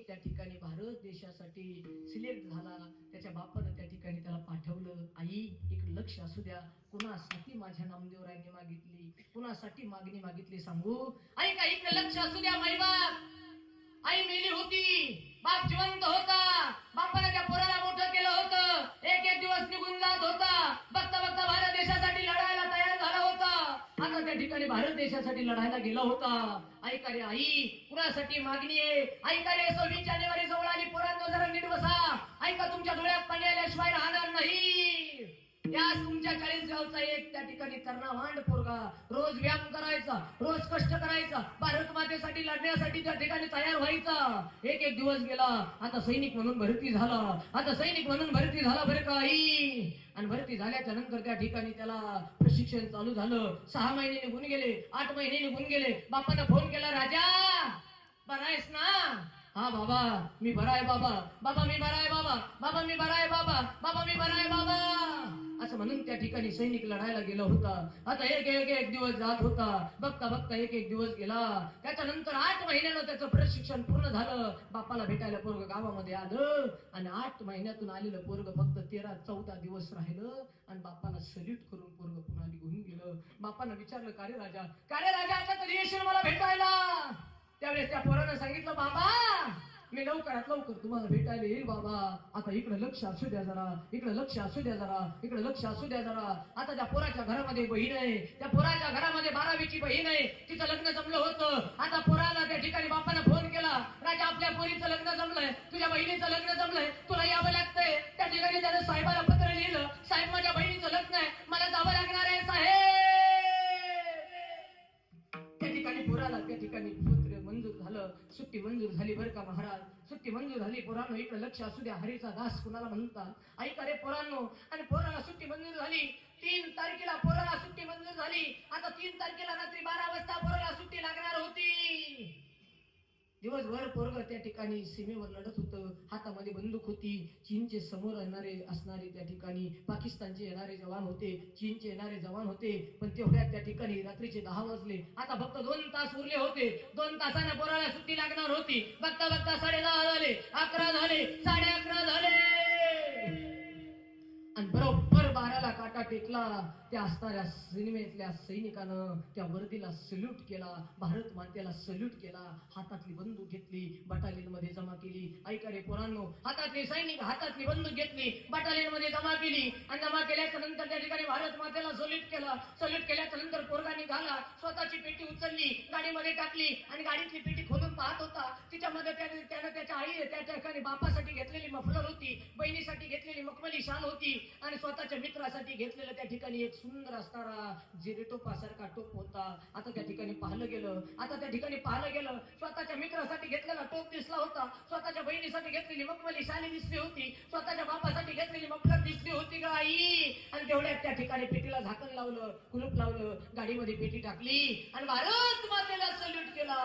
त्या ठिकाणी भारत देशासाठी सिलेक्ट झाला. त्याच्या बापानं त्या ठिकाणी त्याला पाठवलं. आई एक लक्ष असू द्या. कुणासाठी माझ्या नामदेवरायांनी मागितली? कुणासाठी मागणी मागितली सांगू? आई का एक लक्ष असू द्या माई बाप. आई मेली होती. बाप जिवंत होता. बापानं त्या पोराला मोठं केलं होतं. एक एक दिवस निघून जात होता. बघता बघता भारत देशासाठी लढायला तयार झाला होता. आता त्या ठिकाणी भारत देशासाठी लढायला गेला होता. ऐका रे आई कुणासाठी मागणी आहे. ऐका रे सव्वीस जानेवारी जवळ आली पोरांनो जरा नीट बसा. ऐका तुमच्या डोळ्यात पाणी आल्याशिवाय राहणार नाही. त्यास तुमच्या चाळीस गावचा एक त्या ठिकाणी तरणा वांड पोरगा. रोज व्यायाम करायचा रोज कष्ट करायचा भारत मातेसाठी लढण्यासाठी त्या ठिकाणी तयार व्हायचा. एक एक दिवस गेला आता सैनिक म्हणून भरती झाला. आता सैनिक म्हणून भरती झाला बरं काही आणि भरती झाल्याच्यानंतर त्या ठिकाणी त्याला प्रशिक्षण चालू झालं. सहा महिने निघून गेले आठ महिने निघून गेले. बापानं फोन केला राजा आहेस ना? हा बाबा मी बरा आहे बाबा. बाबा मी बरा आहे बाबा. बाबा मी बरा आहे बाबा. बाबा मी बरा आहे बाबा. असं म्हणून त्या ठिकाणी सैनिक लढायला गेला होता. आता एक एक एक दिवस जात होता. बघता बघता एक एक दिवस गेला. त्याच्यानंतर आठ महिन्यानं त्याचं प्रशिक्षण पूर्ण झालं. बापाला भेटायला पोरग गावामध्ये आलं. आणि आठ महिन्यातून आलेलं पोरग फक्त तेरा चौदा दिवस राहिलं. आणि बापाला सल्यूट करून पोरग पुन्हा निघून गेलं. बापानं विचारलं का रे राजा? का रे राजा? आता कधी येशील मला भेटायला? त्यावेळेस त्या पोरानं सांगितलं बाबा मी लवकरात लवकर तुम्हाला भेटायला येईल बाबा. आता इकडे लक्ष असू द्या जरा इकडे लक्ष असू द्या जरा इकडे लक्ष असू द्या जरा. आता त्या पोराच्या घरामध्ये बहीण आहे. त्या पोराच्या घरामध्ये बारावीची बहीण आहे. तिचं लग्न जमलं होतं. आता पोराला त्या ठिकाणी बापानं फोन केला. राजा आपल्या पोरीचं लग्न जमलंय. तुझ्या बहिणीचं लग्न जमलंय. तुला यावं लागतंय. त्या ठिकाणी त्यानं साहेबाला पत्र लिहिलं. साहेब माझ्या बहिणीचं लग्न आहे. मला जावं लागणार आहे साहेब. पोराला त्या ठिकाणी सूत्र मंजूर झालं सुट्टी मंजूर झाली बरं का महाराज? सुट्टी मंजूर झाली पोरांनो इकडे लक्ष असू द्या हरीचा दास कुणाला म्हणतात? ऐका रे पोरांनो आणि पोराला सुट्टी मंजूर झाली तीन तारखेला पोराला सुट्टी मंजूर झाली आता तीन तारखेला रात्री बारा वाजता पोराला सुट्टी लागणार होती. दिवसभर पोरग त्या ठिकाणी सीमेवर लढत होतं. हातामध्ये बंदूक होती. चीनचे समोर येणारे असणारे त्या ठिकाणी पाकिस्तानचे येणारे जवान होते. चीनचे येणारे जवान होते. पण तेवढ्यात त्या ठिकाणी रात्रीचे दहा वाजले. आता फक्त दोन तास उरले होते. दोन तासाने पोराला सुट्टी लागणार होती. बघता बघता साडे दहा झाले. काटा त्या असणाऱ्या सिनेमेतल्या सैनिकानं त्या वर्दीला सल्यूट केला. भारत मातेला सल्यूट केला. हातातली बंदूक घेतली. बटालियनमध्ये जमा केली. ऐका रे पोरांनो हातातले सैनिक हातातली बंदूक घेतली. बटालियनमध्ये जमा केली. आणि जमा केल्याच्यानंतर त्या ठिकाणी भारत मातेला सल्यूट केला. सल्यूट केल्याच्यानंतर पोरगा निघाला स्वतःची पेटी उचलली. गाडीमध्ये टाकली. आणि गाडीतली पेटी खोलून पाहत होता. तिच्यामध्ये त्याने त्यानं त्याच्या आई त्या ठिकाणी बापासाठी घेतलेली मफलर होती. बहिणीसाठी घेतलेली मखमली शाल होती. आणि स्वतःच्या मित्रासाठी घेतलेलं त्या ठिकाणी एक सुंदर असणारा जिरेटोपासारखा टोप होता. आता त्या ठिकाणी पाहिलं गेलं. आता त्या ठिकाणी पाहिलं गेलं. स्वतःच्या मित्रासाठी घेतलेला टोप दिसला होता. स्वतःच्या बहिणीसाठी घेतलेली मखमली शाली दिसली होती. स्वतःच्या बापासाठी घेतलेली मफलर दिसली होती का आई. आणि तेवढ्यात त्या ठिकाणी पेटीला झाकण लावलं कुलूप लावलं गाडीमध्ये पेटी टाकली आणि भारत मातेला सल्यूट केला.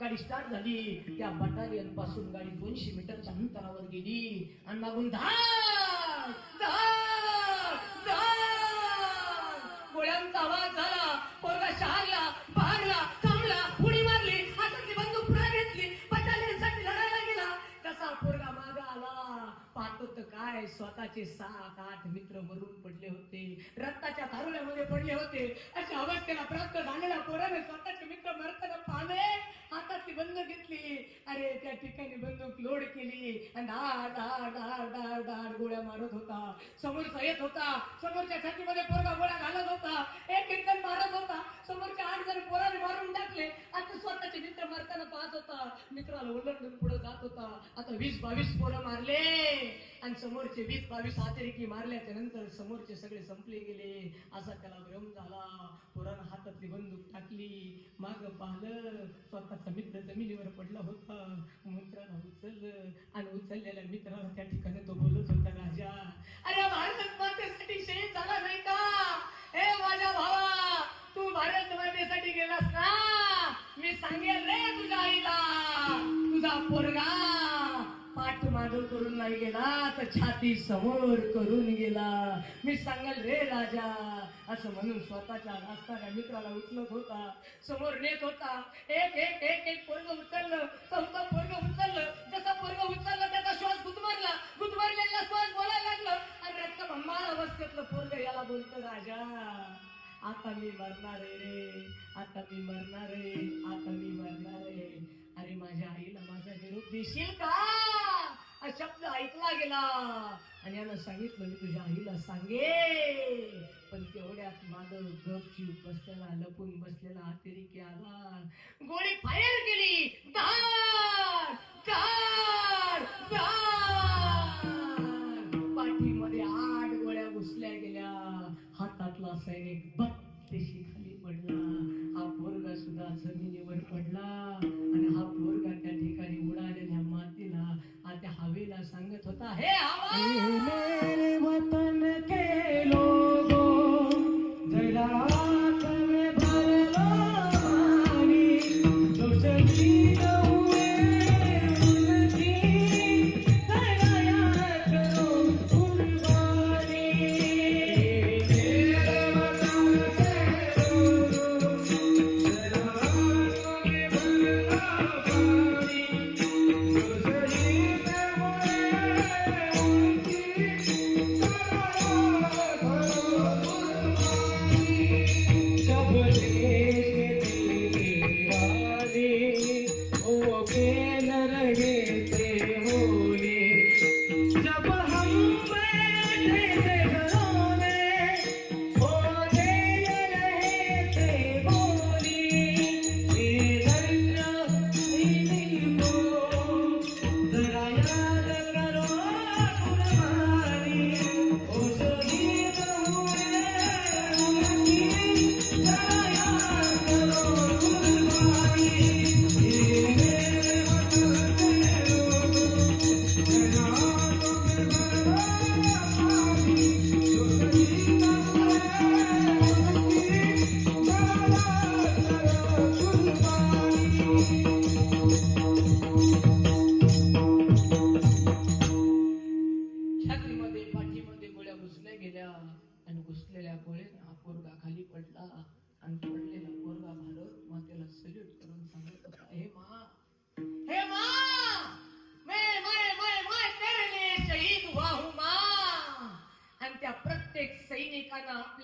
गाडी स्टार्ट झाली. त्या बटालियनपासून गाडी दोनशे मीटरच्या अंतरावर गेली. आणि मागून धाड धाड धाड गोळ्यांचा आवाज झाला. पाहतो काय? स्वतःचे सात आठ मित्र मरून पडले होते. रक्ताच्या तारुण्यामध्ये पडले होते. अशा अवस्थेला प्राप्त झालेल्या पोराने स्वतःचे मित्र मरताना पाहले हातातली बंद घेतली. अरे त्या ठिकाणी बंदूक लोड केली. आणि डाळ डाळ डाळ डाळ डाळ गोळ्या मारत होता. समोरचा येत होता. समोरच्या छातीमध्ये पोरगा गोळ्या घालत होता. एक एक जण मारत होता. समोरच्या आठ जण पोराने मारून टाकले. आता स्वतःचे मित्र मरताना पाहत होता. मित्राला ओलंडून पुढे जात होता. आता वीस बावीस पोरं मारले. आणि समोरचे वीस बावीस अतिरेकी मारल्याच्या नंतर समोरचे सगळे संपले गेले. असा त्याला भ्रम झाला. पुराण हातातली बंदूक टाकली. माग पाहिलं. स्वतःचा मित्र जमिनीवर पडला होता. मित्राला उचललं आणि उचललेल्या मित्राला त्या ठिकाणी तो बोलत होता राजा अरे भारत मातेसाठी शहीद झाला नाही का? हे माझ्या भावा तू भारत मातेसाठी गेलास ना? मी सांगेल रे तुझ्या आईला. तुझा पोरगा पाठ माग करून नाही गेला तर छाती समोर करून गेला. मी सांगल रे राजा असं म्हणून स्वतःच्या असणाऱ्या मित्राला उचलत होता. समोर नेत होता. एक एक एक एक पोरग उचललं. चौथं पोरग उचललं. जसा पोरग उचललं त्याचा श्वास गुदमारला. गुदमारलेला श्वास बोलायला लागलं. आणि रक्त भंबाळ अवस्थेतलं पोरग याला बोलतो राजा आता मी मरणार रे. आता मी मरणार रे आता मी मरणार रे अरे माझ्या आईला माझा निरोप देशील का? हा शब्द ऐकला गेला. आणि यानं सांगितलं मी तुझ्या आईला सांगे पण तेवढ्यात माझं गपची बसलेला लपून बसलेला अतिरेकी आला. गोळी फायर केली. धाड धाड धाड. पाठीमध्ये आठ गोळ्या घुसल्या गेल्या. हातातला सैनिक बत्तीशी शहीद Hello.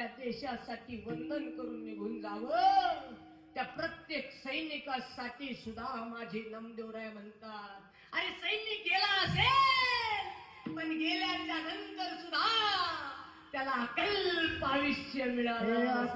आपल्या देशासाठी वंदन करून निघून जावं. त्या प्रत्येक सैनिकासाठी सुद्धा माझे नमदेवराय म्हणतात. अरे सैनिक गेला असेल पण गेल्याच्यानंतर सुद्धा त्याला अकल्प आयुष्य मिळालं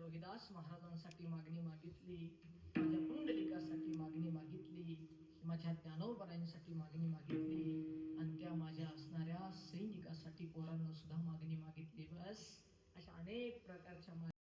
रोहिदास महाराजांसाठी मागणी मागितली माझ्या पुंडलिकासाठी मागणी मागितली माझ्या ज्ञानोबरायांसाठी मागणी मागितली आणि त्या माझ्या असणाऱ्या सैनिकासाठी पोरांना सुद्धा मागणी मागितली. बस अशा अनेक प्रकारच्या